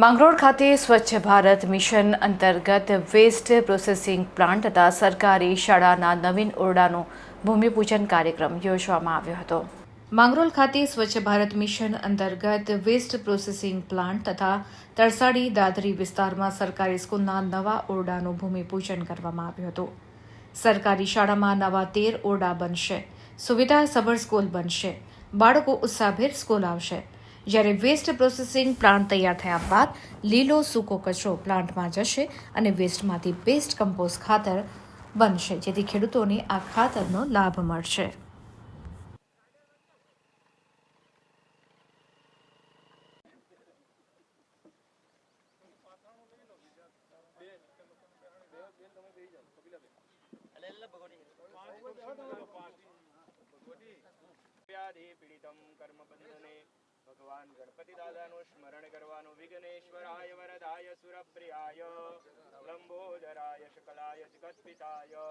માંગરોળ ખાતે સ્વચ્છ ભારત મિશન અંતર્ગત waste processing plant તથા સરકારી શાળાના નવીન ઓરડાનું ભૂમિપૂજન કાર્યક્રમ યોજવામાં આવ્યો હતો. માંગરોળ ખાતે સ્વચ્છ ભારત મિશન અંતર્ગત વેસ્ટ પ્રોસેસિંગ પ્લાન્ટ તથા તરસાડી દાદરી વિસ્તારમાં સરકારી સ્કૂલના નવા ઓરડાનું ભૂમિપૂજન કરવામાં આવ્યું હતું. સરકારી શાળામાં નવા તેર ઓરડા બનશે. સુવિધા સભર સ્કૂલ બનશે. બાળકો ઉત્સાહભેર સ્કૂલ આવશે. જ્યારે વેસ્ટ પ્રોસેસિંગ પ્લાન્ટ તૈયાર થયા બાદ લીલો સૂકો કચરો પ્લાન્ટમાં જશે અને વેસ્ટમાંથી બેસ્ટ કમ્પોઝ ખાતર બનશે, જેથી ખેડૂતોને આ ખાતરનો લાભ મળશે. પીડિતમ કર્મ બંધને ભગવાન ગણપતિ દાદાનું સ્મરણ કરવાનું વિઘ્નેશ્વરાય વરદાય સુરપ્રિયાય, લંબોદરાય શકલાય જગતપિતાય.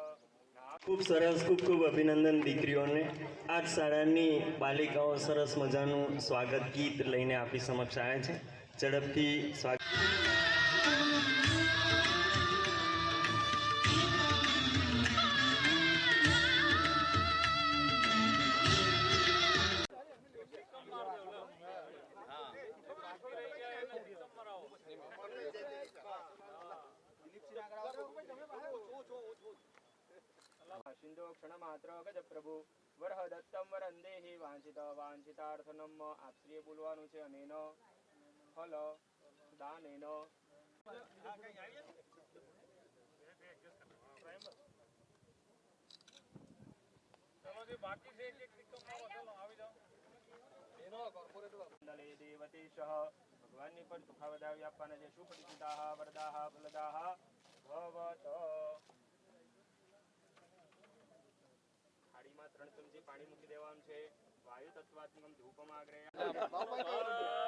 ખૂબ સરસ, ખૂબ ખૂબ અભિનંદન દીકરીઓને. આ શાળાની બાલિકાઓ સરસ મજાનું સ્વાગત ગીત લઈને આપી સમક્ષ આવ્યા છે. ઝડપથી સ્વાગત. સિંધુ ક્ષણમાત્ર ગજ પ્રભુ વરહ દત્તમ વરંદેહી વાંછિત વાંછિતાર્થનમ આપશ્રીએ બોલવાનું છે અનેનો ફલ દાનેનો મંડલે દેવતેશ ભગવાનની પર સુખાવદાવી આપવાના છે સુપરિચિતાઃ વરદાહ ફલદાહ ભવત ત્રણ પાણી મૂકી દેવાનું છે વાયુ તત્વાત્મક ધૂપમાં આગ્રહ.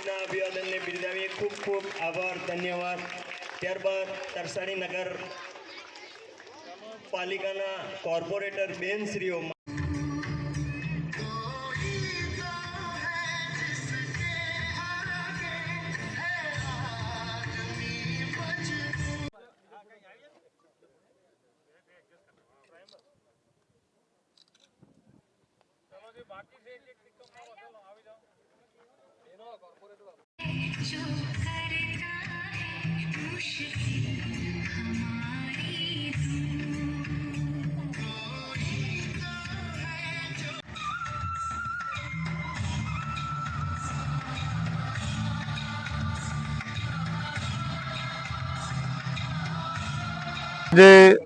આજના અભિવાદનને બિરદાવીએ. ખૂબ ખૂબ આભાર, ધન્યવાદ. ત્યારબાદ તરસાણી નગર પાલિકાના કોર્પોરેટર બેનશ્રીઓ બાકી છે એક એક આવી જાઓ જે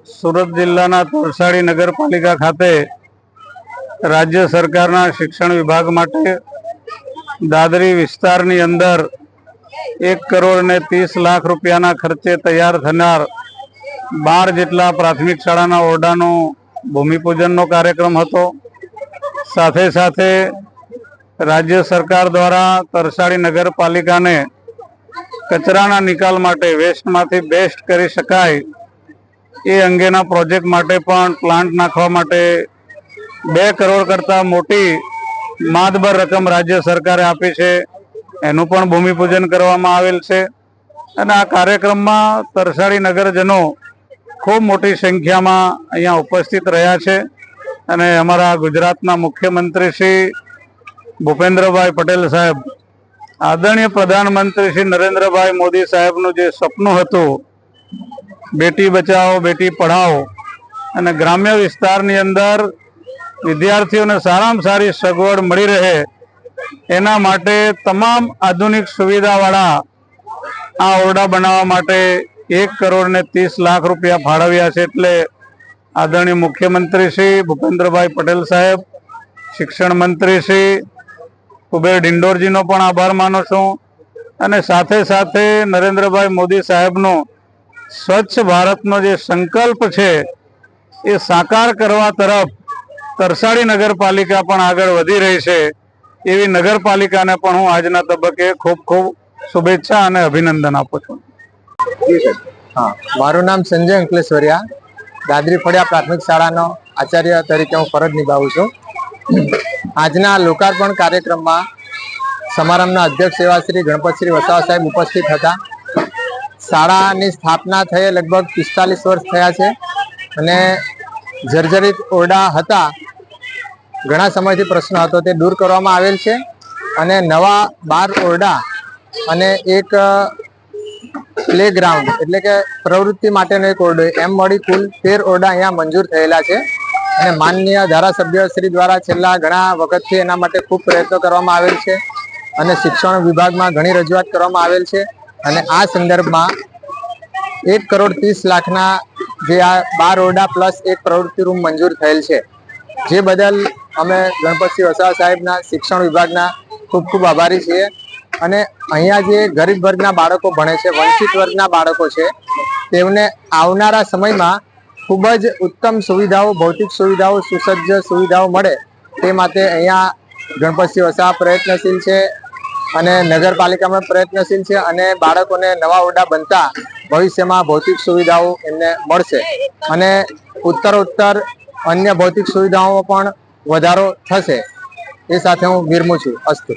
સુરત જિલ્લાના તોરસાડી નગરપાલિકા ખાતે રાજ્ય સરકારના શિક્ષણ વિભાગ માટે દાદરી વિસ્તારની અંદર એક કરોડ ને ત્રીસ લાખ રૂપિયાના ખર્ચે તૈયાર થનાર બાર જેટલા પ્રાથમિક શાળાના ઓરડાનો ભૂમિપૂજનનો કાર્યક્રમ હતો. સાથે સાથે રાજ્ય સરકાર દ્વારા તરસાડી નગરપાલિકાને કચરાના નિકાલ માટે વેસ્ટમાંથી બેસ્ટ કરી શકાય એ અંગેના પ્રોજેક્ટ માટે પણ પ્લાન્ટ નાખવા માટે બે કરોડ કરતાં મોટી માતબર રકમ રાજ્ય સરકારે આપી છે. એનું પણ ભૂમિપૂજન કરવામાં આવેલ છે. અને આ કાર્યક્રમમાં તરસાડી નગરજનો ખૂબ મોટી સંખ્યામાં અહીંયા ઉપસ્થિત રહ્યા છે. અને અમારા ગુજરાતના મુખ્યમંત્રી શ્રી ભૂપેન્દ્રભાઈ પટેલ સાહેબ, આદરણીય પ્રધાનમંત્રી શ્રી નરેન્દ્રભાઈ મોદી સાહેબનું જે સપનું હતું, બેટી બચાવો બેટી પઢાઓ અને ગ્રામ્ય વિસ્તારની અંદર વિદ્યાર્થીઓને સારામાં સારી સગવડ મળી રહે, એના માટે તમામ આધુનિક સુવિધાવાળા આ ઓરડા બનાવવા માટે એક કરોડ ને ત્રીસ લાખ રૂપિયા ફાળવ્યા છે એટલે આદરણીય મુખ્યમંત્રી શ્રી ભૂપેન્દ્રભાઈ પટેલ સાહેબ, શિક્ષણ મંત્રી શ્રી કુબેર ડિંડોરજીનો પણ આભાર માનું છું અને સાથે સાથે નરેન્દ્રભાઈ મોદી સાહેબનો સ્વચ્છ ભારતનો જે સંકલ્પ છે એ સાકાર કરવા તરફ તરસાડી નગરપાલિકા પણ આગળ વધી રહી છે. એવી નગરપાલિકાને પણ હું આજના તબક્કે ખૂબ ખૂબ શુભેચ્છા અને અભિનંદન આપું છું. હા, મારું નામ સંજય અંકલેશ્વરિયા. દાદરી ફળિયા પ્રાથમિક શાળાનો આચાર્ય તરીકે હું ફરજ નિભાવું છું. આજના લોકાર્પણ કાર્યક્રમમાં સમારંભના અધ્યક્ષ એવા શ્રી ગણપતશ્રી વસાવા સાહેબ ઉપસ્થિત હતા. શાળાની સ્થાપના થયે લગભગ પિસ્તાલીસ વર્ષ થયા છે અને જર્જરિત ઓરડા હતા. ઘણા સમયથી પ્રશ્ન હતો, તે દૂર કરવામાં આવેલ છે. અને નવા બાર ઓરડા અને એક પ્લેગ્રાઉન્ડ એટલે કે પ્રવૃત્તિ માટેનો એક ઓરડો. એમ મળી કુલ તેર ઓરડા અહીંયા મંજૂર થયેલા છે. અને માનનીય ધારાસભ્ય શ્રી દ્વારા છેલ્લા ઘણા વખતથી એના માટે ખૂબ પ્રયત્નો કરવામાં આવેલ છે. અને શિક્ષણ વિભાગમાં ઘણી રજૂઆત કરવામાં આવેલ છે. અને આ સંદર્ભમાં એક કરોડ ત્રીસ લાખના જે આ બાર ઓરડા પ્લસ એક પ્રવૃત્તિ રૂમ મંજૂર થયેલ છે. જે બદલ અમે ગણપતસિંહ વસાવા સાહેબના શિક્ષણ વિભાગના ખૂબ ખૂબ આભારી છીએ. અને અહીંયા જે ગરીબ વર્ગના બાળકો ભણે છે, વંચિત વર્ગના બાળકો છે, તેમને આવનારા સમયમાં ખૂબ જ ઉત્તમ સુવિધાઓ, ભૌતિક સુવિધાઓ, સુસજ્જ સુવિધાઓ મળે તે માટે અહીંયા ગણપતસિંહ વસાવા પ્રયત્નશીલ છે અને નગરપાલિકામાં પ્રયત્નશીલ છે અને બાળકોને નવા ઓરડા બનતા ભવિષ્યમાં ભૌતિક સુવિધાઓ એમને મળશે. અને ઉત્તરોત્તર અન્ય ભૌતિક સુવિધાઓ પણ વધારો થશે એ સાથે હું વિરમું છું. અસ્તુ.